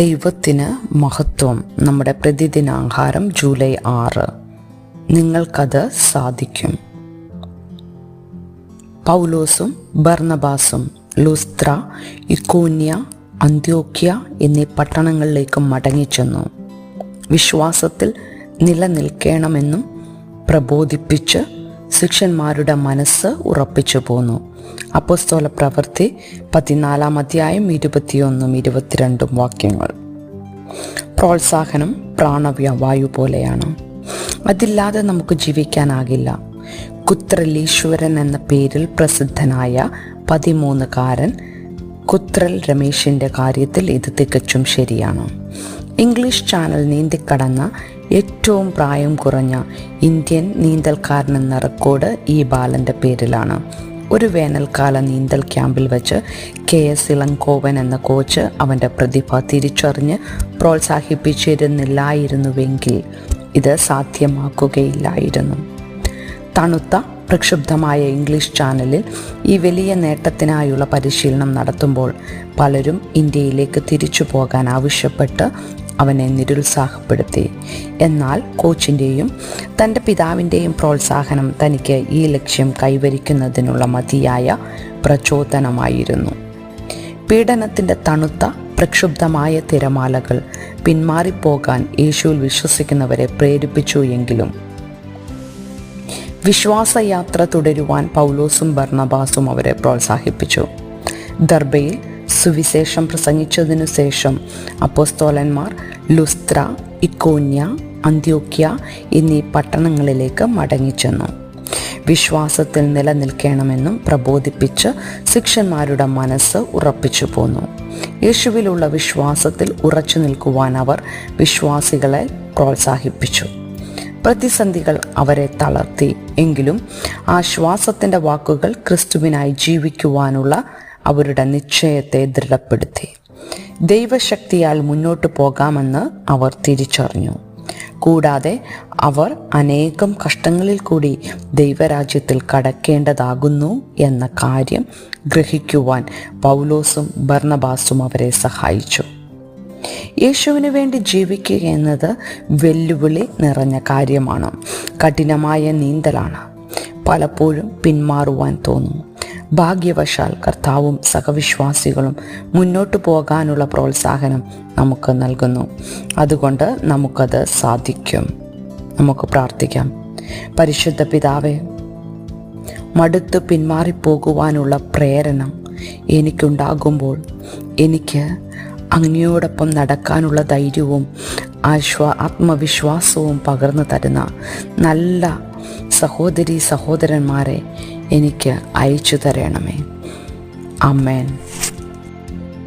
ദൈവത്തിന് മഹത്വം. നമ്മുടെ പ്രതിദിന ആഹാരം ജൂലൈ ആറ്. നിങ്ങൾക്കത് സാധിക്കും. പൗലോസും ബർണബാസും ലുസ്ത്ര ഇക്കോന്യ അന്ത്യോക്യ എന്നീ പട്ടണങ്ങളിലേക്ക് മടങ്ങിച്ചെന്നു. വിശ്വാസത്തിൽ നിലനിൽക്കണമെന്നും പ്രബോധിപ്പിച്ച് ശിഷ്യന്മാരുടെ മനസ്സ് ഉറപ്പിച്ചു പോന്നു. അപ്പോസ്തോല പ്രവൃത്തി പതിനാലാം അധ്യായം ഇരുപത്തിയൊന്നും ഇരുപത്തിരണ്ടും വാക്യങ്ങൾ. പ്രോത്സാഹനം പ്രാണവ്യവായു പോലെയാണ്. അതില്ലാതെ നമുക്ക് ജീവിക്കാനാകില്ല. കുത്രലീശ്വരൻ എന്ന പേരിൽ പ്രസിദ്ധനായ പതിമൂന്നുകാരൻ കുത്രൽ രമേശിന്റെ കാര്യത്തിൽ ഇത് തികച്ചും ശരിയാണ്. ഇംഗ്ലീഷ് ചാനൽ നീന്തിക്കടന്ന ഏറ്റവും പ്രായം കുറഞ്ഞ ഇന്ത്യൻ നീന്തൽക്കാരനെന്ന റെക്കോർഡ് ഈ ബാലന്റെ പേരിലാണ്. ഒരു വേനൽക്കാല നീന്തൽ ക്യാമ്പിൽ വെച്ച് കെ എസ് ഇളങ്കോവൻ എന്ന കോച്ച് അവന്റെ പ്രതിഭ തിരിച്ചറിഞ്ഞ് പ്രോത്സാഹിപ്പിച്ചിരുന്നില്ലായിരുന്നുവെങ്കിൽ ഇത് സാധ്യമാക്കുകയില്ലായിരുന്നു തണുത്ത പ്രക്ഷുബ്ധമായ ഇംഗ്ലീഷ് ചാനലിൽ ഈ വലിയ നേട്ടത്തിനായുള്ള പരിശീലനം നടത്തുമ്പോൾ പലരും ഇന്ത്യയിലേക്ക് തിരിച്ചു പോകാൻ ആവശ്യപ്പെട്ട് അവനെ നിരുത്സാഹപ്പെടുത്തി. എന്നാൽ കോച്ചിന്റെയും തന്റെ പിതാവിന്റെയും പ്രോത്സാഹനം തനിക്ക് ഈ ലക്ഷ്യം കൈവരിക്കുന്നതിനുള്ള മതിയായ പ്രചോദനമായിരുന്നു. പീഡനത്തിന്റെ തണുത്ത പ്രക്ഷുബ്ധമായ തിരമാലകൾ പിന്മാറിപ്പോകാൻ യേശുവിൽ വിശ്വസിക്കുന്നവരെ പ്രേരിപ്പിച്ചു എങ്കിലും വിശ്വാസയാത്ര തുടരുവാൻ പൗലോസും ഭർണബാസും അവരെ പ്രോത്സാഹിപ്പിച്ചു. ദർബയിൽ സുവിശേഷം പ്രസംഗിച്ചതിനു ശേഷം അപ്പോസ്തോലന്മാർ ലുസ്ത്ര ഇക്കോന്യ അന്ത്യോക്യ എന്നീ പട്ടണങ്ങളിലേക്ക് മടങ്ങിച്ചെന്നു. വിശ്വാസത്തിൽ നിലനിൽക്കണമെന്നും പ്രബോധിപ്പിച്ച് ശിഷ്യന്മാരുടെ മനസ്സ് ഉറപ്പിച്ചു പോന്നു. യേശുവിലുള്ള വിശ്വാസത്തിൽ ഉറച്ചു നിൽക്കുവാൻ അവർ വിശ്വാസികളെ പ്രോത്സാഹിപ്പിച്ചു. പ്രതിസന്ധികൾ അവരെ തളർത്തി. എങ്കിലും ആശ്വാസത്തിന്റെ വാക്കുകൾ ക്രിസ്തുവിനായി ജീവിക്കുവാനുള്ള അവരുടെ നിശ്ചയത്തെ ദൃഢപ്പെടുത്തി. ദൈവശക്തിയാൽ മുന്നോട്ട് പോകാമെന്ന് അവർ തിരിച്ചറിഞ്ഞു. കൂടാതെ അവർ അനേകം കഷ്ടങ്ങളിൽ കൂടി ദൈവരാജ്യത്തിൽ കടക്കേണ്ടതാകുന്നു എന്ന കാര്യം ഗ്രഹിക്കുവാൻ പൗലോസും ഭർണബാസും അവരെ സഹായിച്ചു. യേശുവിന് വേണ്ടി ജീവിക്കുക എന്നത് വെല്ലുവിളി നിറഞ്ഞ കാര്യമാണ്. കഠിനമായ നീന്തലാണ്. പലപ്പോഴും പിന്മാറുവാൻ തോന്നും. ഭാഗ്യവശാൽ കർത്താവും സഹവിശ്വാസികളും മുന്നോട്ടു പോകാനുള്ള പ്രോത്സാഹനം നമുക്ക് നൽകുന്നു. അതുകൊണ്ട് നമുക്കത് സാധിക്കും. നമുക്ക് പ്രാർത്ഥിക്കാം. പരിശുദ്ധ പിതാവേ മടുത്ത് പിന്മാറിപ്പോകുവാനുള്ള പ്രേരണ എനിക്കുണ്ടാകുമ്പോൾ എനിക്ക് അങ്ങയോടൊപ്പം നടക്കാനുള്ള ധൈര്യവും ആശ്വാ ആത്മവിശ്വാസവും പകർന്നു തരുന്ന നല്ല സഹോദരി സഹോദരന്മാരെ എനിക്ക് അയച്ചു തരണമേ. അമ്മേൻ